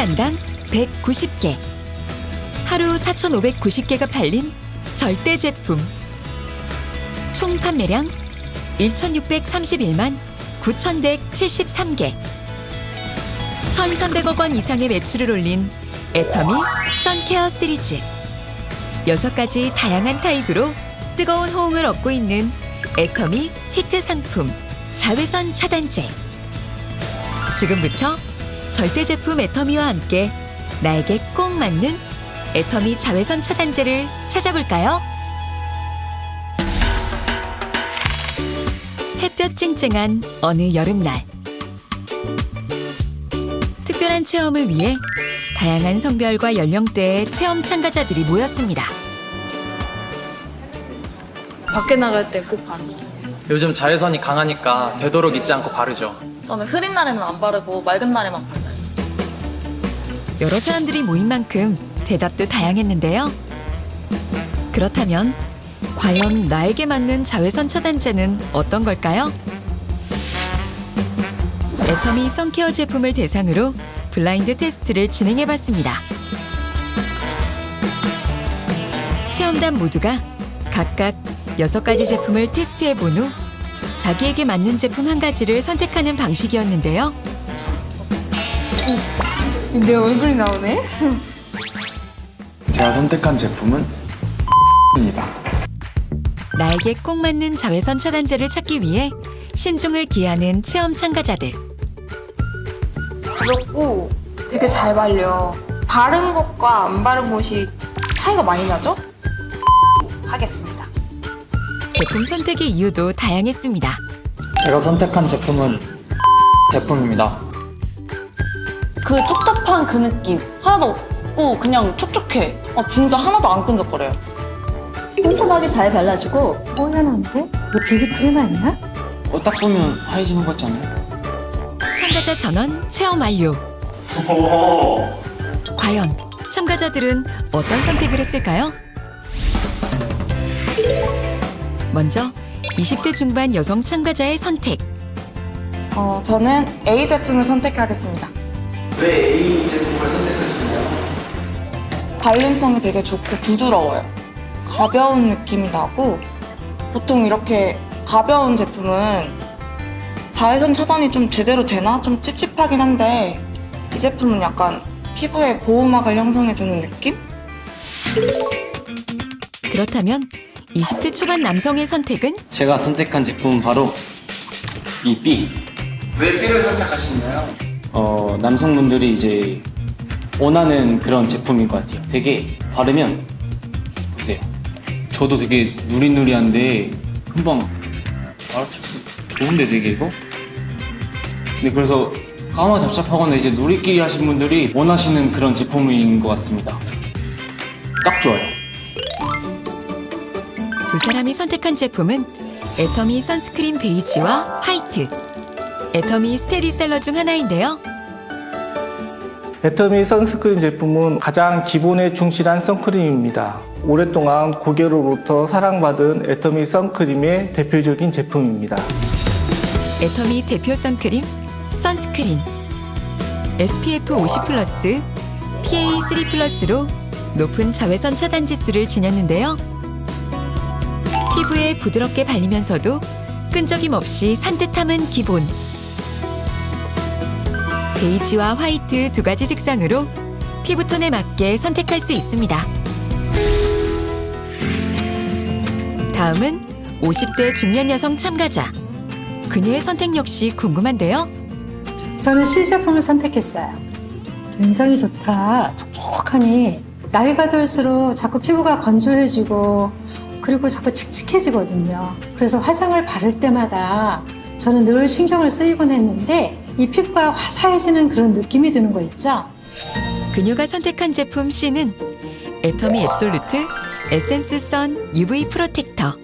실시간당 190개. 하루 4,590개가 팔린 절대 제품. 총 판매량 1,631만 9,173개. 1,300억 원 이상의 매출을 올린 애터미 선케어 시리즈. 여섯 가지 다양한 타입으로 뜨거운 호응을 얻고 있는 애터미 히트 상품 자외선 차단제. 지금부터 절대 제품 애터미와 함께 나에게 꼭 맞는 애터미 자외선 차단제를 찾아볼까요? 햇볕 쨍쨍한 어느 여름날. 특별한 체험을 위해 다양한 성별과 연령대의 체험 참가자들이 모였습니다. 밖에 나갈 때 꼭 바르는 거. 요즘 자외선이 강하니까 되도록 잊지 않고 바르죠. 저는 흐린 날에는 안 바르고 맑은 날에만 발라요. 여러 사람들이 모인 만큼 대답도 다양했는데요. 그렇다면 과연 나에게 맞는 자외선 차단제는 어떤 걸까요? 애터미 선케어 제품을 대상으로 블라인드 테스트를 진행해 봤습니다. 체험단 모두가 각각 여섯 가지 제품을 테스트해 본 후 자기에게 맞는 제품 한 가지를 선택하는 방식이었는데요. 내 얼굴이 나오네? 제가 선택한 제품은 입니다. 나에게 꼭 맞는 자외선 차단제를 찾기 위해 신중을 기하는 체험 참가자들. 가볍고 되게 잘 발려. 바른 것과 안 바른 것이 차이가 많이 나죠? 하겠습니다. 제품 선택의 이유도 다양했습니다. 제가 선택한 제품은 제품입니다. 그 텁텁한 그 느낌 하나도 없고 그냥 촉촉해. 어, 진짜 하나도 안 끈적거려요. 꼼꼼하게 잘 발라주고 뽀얀한데? 이거 비비크림 아니야? 어, 딱 보면 하얘지는 것 같지 않아요? 참가자 전원 체험 완료. 과연 참가자들은 어떤 선택을 했을까요? 먼저 20대 중반 여성 참가자의 선택. 어, 저는 A 제품을 선택하겠습니다. 왜 A 제품을 선택하셨나요? 발림성이 되게 좋고 부드러워요. 가벼운 느낌이 나고 보통 이렇게 가벼운 제품은 자외선 차단이 좀 제대로 되나? 좀 찝찝하긴 한데 이 제품은 약간 피부에 보호막을 형성해주는 느낌? 그렇다면 20대 초반 남성의 선택은 제가 선택한 제품은 바로 이 B. 왜 B를 선택하셨나요? 어, 남성분들이 이제 원하는 그런 제품인 것 같아요. 되게 바르면 보세요. 저도 되게 누리누리한데 금방 알아챘어. 좋은데 되게 이거? 네, 그래서 까마 잡잡하거나 이제 누리끼리 하신 분들이 원하시는 그런 제품인 것 같습니다. 딱 좋아요. 두 사람이 선택한 제품은 애터미 선스크린 베이지와 화이트. 애터미 스테디셀러 중 하나인데요. 애터미 선스크린 제품은 가장 기본에 충실한 선크림입니다. 오랫동안 고객으로부터 사랑받은 애터미 선크림의 대표적인 제품입니다. 애터미 대표 선크림 선스크린 SPF 50 플러스 PA3 플러스로 높은 자외선 차단 지수를 지녔는데요. 피부에 부드럽게 발리면서도 끈적임 없이 산뜻함은 기본. 베이지와 화이트 두 가지 색상으로 피부톤에 맞게 선택할 수 있습니다. 다음은 50대 중년 여성 참가자. 그녀의 선택 역시 궁금한데요. 저는 C 제품을 선택했어요. 굉장히 좋다. 촉촉하니 나이가 들수록 자꾸 피부가 건조해지고 그리고 자꾸 칙칙해지거든요. 그래서 화장을 바를 때마다 저는 늘 신경을 쓰이곤 했는데 이 피부가 화사해지는 그런 느낌이 드는 거 있죠? 그녀가 선택한 제품 C는 애터미 앱솔루트 에센스 선 UV 프로텍터.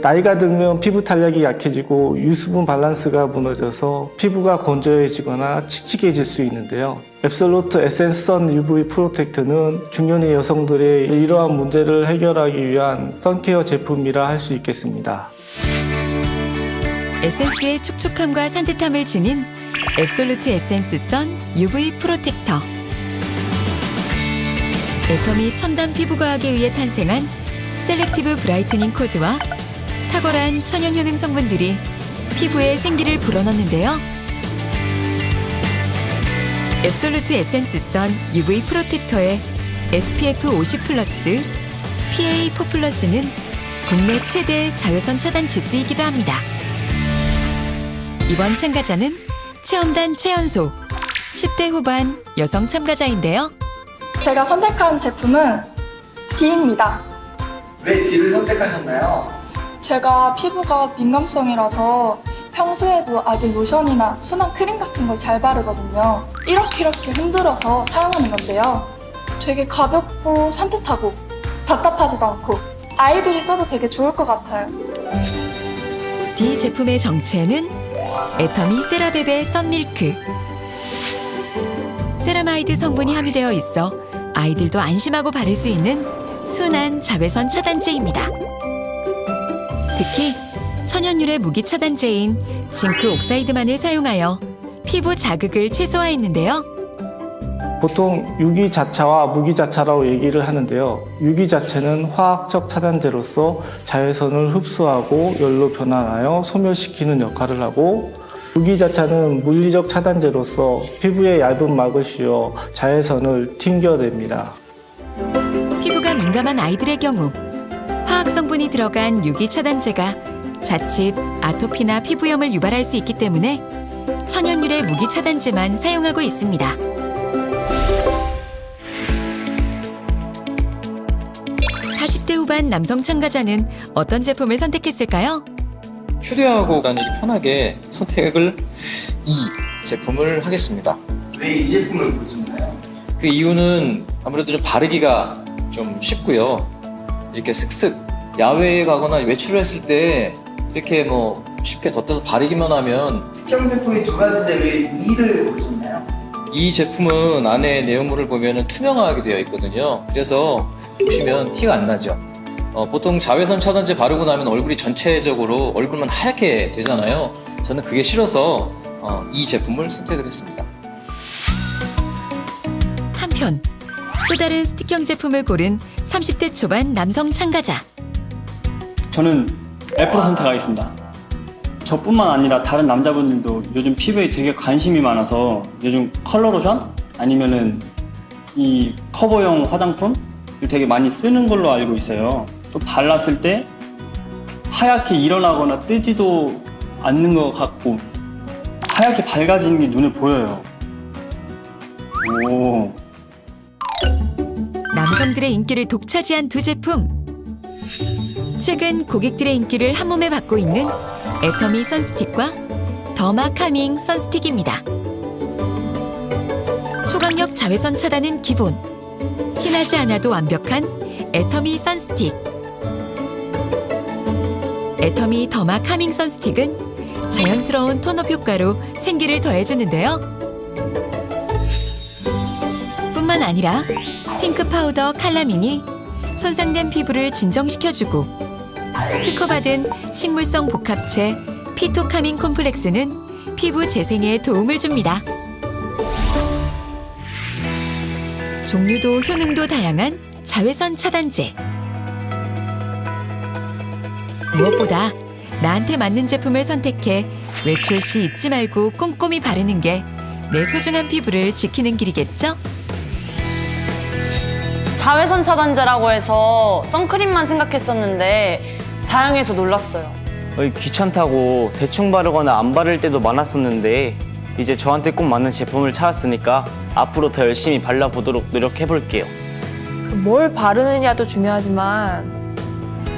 나이가 들면 피부 탄력이 약해지고 유수분 밸런스가 무너져서 피부가 건조해지거나 칙칙해질 수 있는데요. 앱솔루트 에센스 선 UV 프로텍트는 중년의 여성들의 이러한 문제를 해결하기 위한 선케어 제품이라 할 수 있겠습니다. 에센스의 촉촉함과 산뜻함을 지닌 앱솔루트 에센스 선 UV 프로텍터. 애터미 첨단 피부과학에 의해 탄생한 셀렉티브 브라이트닝 코드와 탁월한 천연 효능 성분들이 피부에 생기를 불어넣는데요. 앱솔루트 에센스 선 UV 프로텍터의 SPF 50 플러스, PA4 플러스는 국내 최대 자외선 차단 지수이기도 합니다. 이번 참가자는 체험단 최연소 10대 후반 여성 참가자인데요. 제가 선택한 제품은 D입니다. 왜 D를 선택하셨나요? 제가 피부가 민감성이라서 평소에도 아기 로션이나 순한 크림 같은 걸 잘 바르거든요. 이렇게 이렇게 흔들어서 사용하는 건데요. 되게 가볍고 산뜻하고 답답하지도 않고 아이들이 써도 되게 좋을 것 같아요. D 제품의 정체는 애터미 세라베베 썬밀크. 세라마이드 성분이 함유되어 있어 아이들도 안심하고 바를 수 있는 순한 자외선 차단제입니다. 특히 천연유래 무기 차단제인 징크 옥사이드만을 사용하여 피부 자극을 최소화했는데요. 보통 유기자차와 무기자차라고 얘기를 하는데요. 유기자체는 화학적 차단제로서 자외선을 흡수하고 열로 변환하여 소멸시키는 역할을 하고 무기자차는 물리적 차단제로서 피부에 얇은 막을 씌워 자외선을 튕겨냅니다. 피부가 민감한 아이들의 경우 화학 성분이 들어간 유기 차단제가 자칫 아토피나 피부염을 유발할 수 있기 때문에 천연유래 무기 차단제만 사용하고 있습니다. 후반 남성 참가자는 어떤 제품을 선택했을까요? 휴대하고 다니기 편하게 선택을 이 제품을 하겠습니다. 왜 이 제품을 고르셨나요? 그 이유는 아무래도 좀 바르기가 좀 쉽고요. 이렇게 슥슥 야외에 가거나 외출을 했을 때 이렇게 뭐 쉽게 덧대서 바르기만 하면 특정 제품이 두 가지인데 왜 E를 고르셨나요? 이 제품은 안에 내용물을 보면 투명하게 되어 있거든요. 그래서 보시면 티가 안 나죠. 어, 보통 자외선 차단제 바르고 나면 얼굴이 전체적으로 얼굴만 하얗게 되잖아요. 저는 그게 싫어서 어, 이 제품을 선택을 했습니다. 한편 또 다른 스틱형 제품을 고른 30대 초반 남성 참가자 저는 F로 선택하겠습니다. 저뿐만 아니라 다른 남자분들도 요즘 피부에 되게 관심이 많아서 요즘 컬러 로션 아니면은 이 커버용 화장품 되게 많이 쓰는 걸로 알고 있어요. 또 발랐을 때 하얗게 일어나거나 뜨지도 않는 것 같고 하얗게 밝아지는 게 눈에 보여요. 오. 남성들의 인기를 독차지한 두 제품. 최근 고객들의 인기를 한 몸에 받고 있는 애터미 선스틱과 더마 카밍 선스틱입니다. 초강력 자외선 차단은 기본. 티나지 않아도 완벽한 애터미 선스틱. 애터미 더마 카밍 선스틱은 자연스러운 톤업 효과로 생기를 더해주는데요. 뿐만 아니라 핑크 파우더 칼라민이 손상된 피부를 진정시켜주고 특허받은 식물성 복합체 피토카민 콤플렉스는 피부 재생에 도움을 줍니다. 종류도 효능도 다양한 자외선 차단제. 무엇보다 나한테 맞는 제품을 선택해 외출 시 잊지 말고 꼼꼼히 바르는 게 내 소중한 피부를 지키는 길이겠죠? 자외선 차단제라고 해서 선크림만 생각했었는데 다양해서 놀랐어요. 귀찮다고 대충 바르거나 안 바를 때도 많았었는데 이제 저한테 꼭 맞는 제품을 찾았으니까 앞으로 더 열심히 발라보도록 노력해볼게요. 뭘 바르느냐도 중요하지만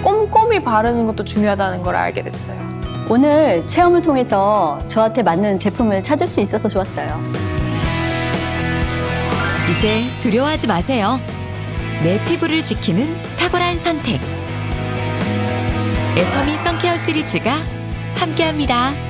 꼼꼼히 바르는 것도 중요하다는 걸 알게 됐어요. 오늘 체험을 통해서 저한테 맞는 제품을 찾을 수 있어서 좋았어요. 이제 두려워하지 마세요. 내 피부를 지키는 탁월한 선택. 애터미 선케어 시리즈가 함께합니다.